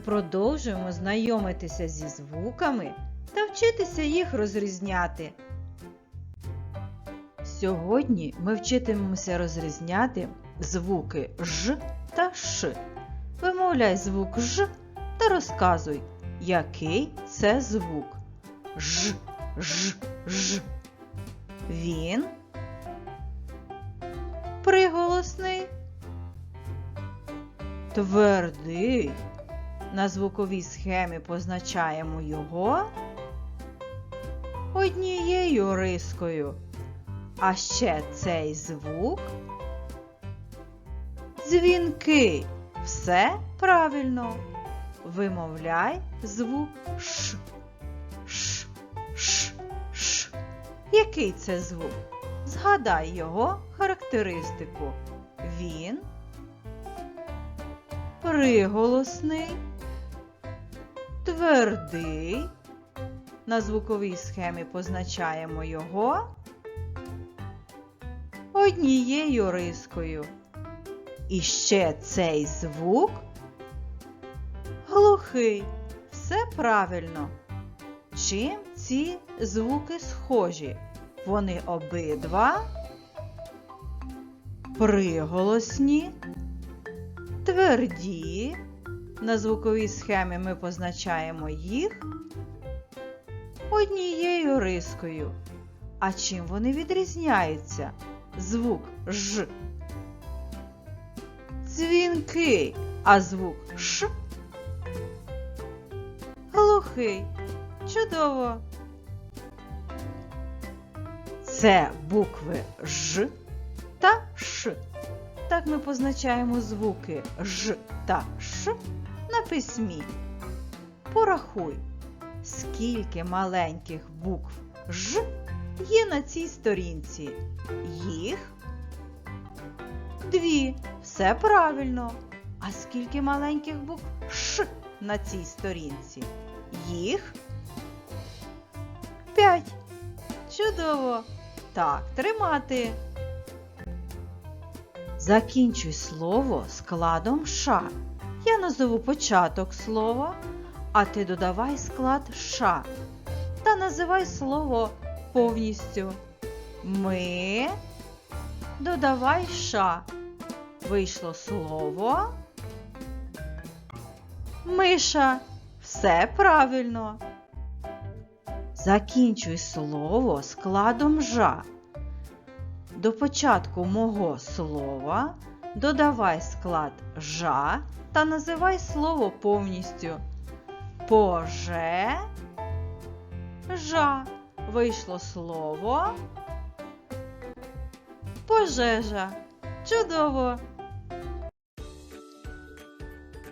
продовжуємо знайомитися зі звуками та вчитися їх розрізняти. Сьогодні ми вчитимемося розрізняти звуки ж та ш. Вимовляй звук ж та розказуй, який це звук. Ж, ж, ж. Він приголосний, твердий. На звуковій схемі позначаємо його однією рискою. А ще цей звук дзвінкий. Все правильно. Вимовляй звук Ш. Ш, Ш, Ш. Який це звук? Згадай його характеристику. Він приголосний, твердий. На звуковій схемі позначаємо його однією рискою. І ще цей звук глухий. Все правильно. Чим ці звуки схожі? Вони обидва приголосні, тверді. На звуковій схемі ми позначаємо їх однією рискою. А чим вони відрізняються? Звук Ж. Дзвінкий, а звук Ш. Глухий. Чудово. Це букви Ж та Ш. Так ми позначаємо звуки Ж та Ш на письмі. Порахуй, скільки маленьких букв Ж є на цій сторінці. Їх дві. Все правильно. А скільки маленьких букв Ш на цій сторінці? Їх п'ять. Чудово! Так, тримати. Закінчуй слово складом ша. Я назову початок слова, а ти додавай склад ша. Та називай слово повністю. Ми додавай ша. Вийшло слово. Миша. Все правильно. Закінчуй слово складом жа. До початку мого слова додавай склад жа та називай слово повністю. Поже жа. Вийшло слово. Пожежа. Чудово!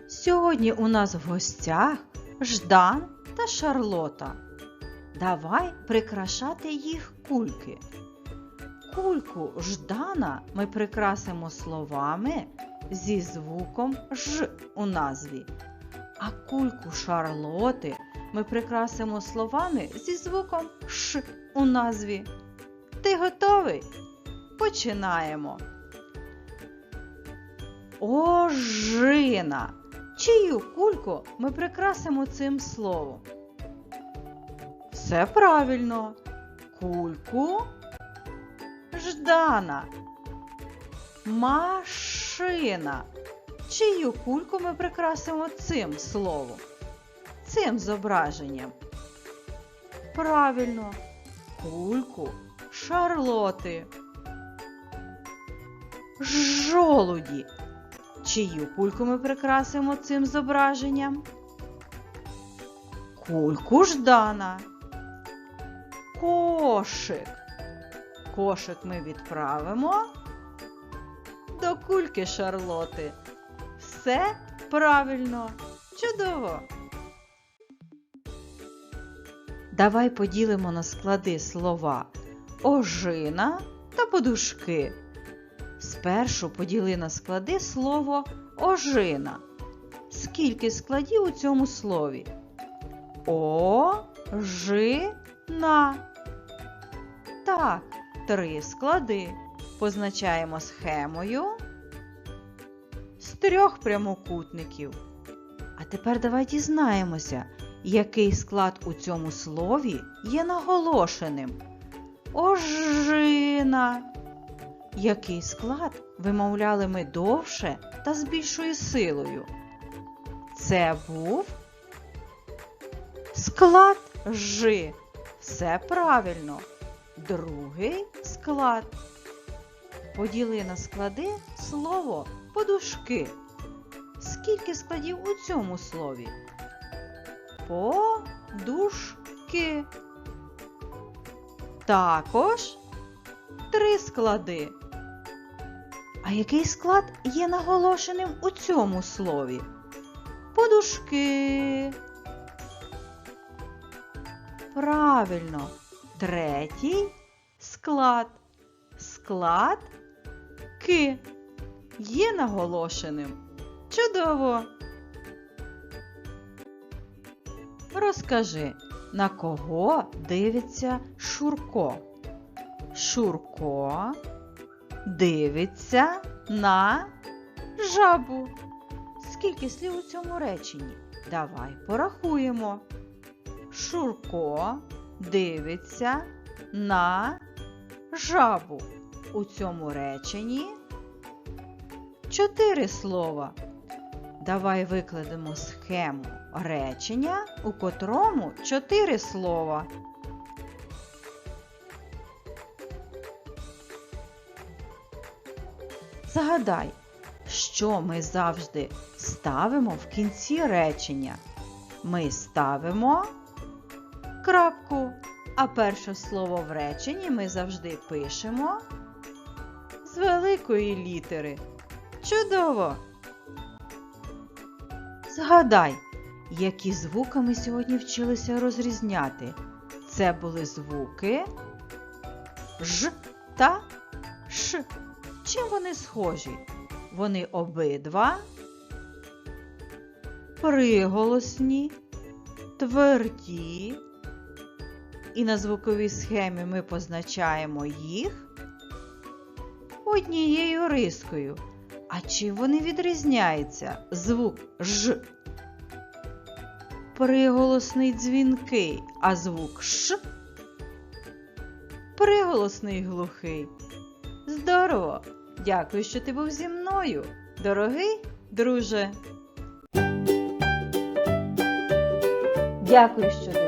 Сьогодні у нас в гостях Ждан та Шарлота. Давай прикрашати їх кульки. Кульку Ждана ми прикрасимо словами зі звуком Ж у назві. А кульку Шарлоти ми прикрасимо словами зі звуком Ш у назві. Ти готовий? Починаємо. Ожина. Чию кульку ми прикрасимо цим словом? Все правильно. Кульку Ждана. Машина. Чию кульку ми прикрасимо цим словом? Цим зображенням. Правильно. Кульку Шарлоти. Жолуді. Чию кульку ми прикрасимо цим зображенням? Кульку Ждана. Кошик. Кошик ми відправимо до кульки Шарлоти. Все правильно. Чудово! Давай поділимо на склади слова ожина та подушки. Спершу поділи на склади слово ожина. Скільки складів у цьому слові? О-жи-на. Так, три склади. Позначаємо схемою з трьох прямокутників. А тепер давай дізнаємося, який склад у цьому слові є наголошеним. Ожина. Який склад вимовляли ми довше та з більшою силою? Це був склад Ж. Все правильно. Другий склад. Поділи на склади слово подушки. Скільки складів у цьому слові? Подушки. Також три склади. А який склад є наголошеним у цьому слові? Подушки. Правильно. Третій склад. Склад ки є наголошеним. Чудово. Розкажи, на кого дивиться Шурко? Шурко дивиться на жабу. Скільки слів у цьому реченні? Давай порахуємо. Шурко дивиться на жабу. У цьому реченні чотири слова. Давай викладемо схему речення, у котрому чотири слова. Загадай, що ми завжди ставимо в кінці речення. Ми ставимо крапку, а перше слово в реченні ми завжди пишемо з великої літери. Чудово! Згадай, які звуки ми сьогодні вчилися розрізняти. Це були звуки Ж та Ш. Чим вони схожі? Вони обидва приголосні, тверді. І на звуковій схемі ми позначаємо їх однією рискою. А чим вони відрізняються? Звук Ж приголосний дзвінкий, а звук Ш приголосний глухий. Здорово! Дякую, що ти був зі мною, дорогий друже. Дякую, що дивилися.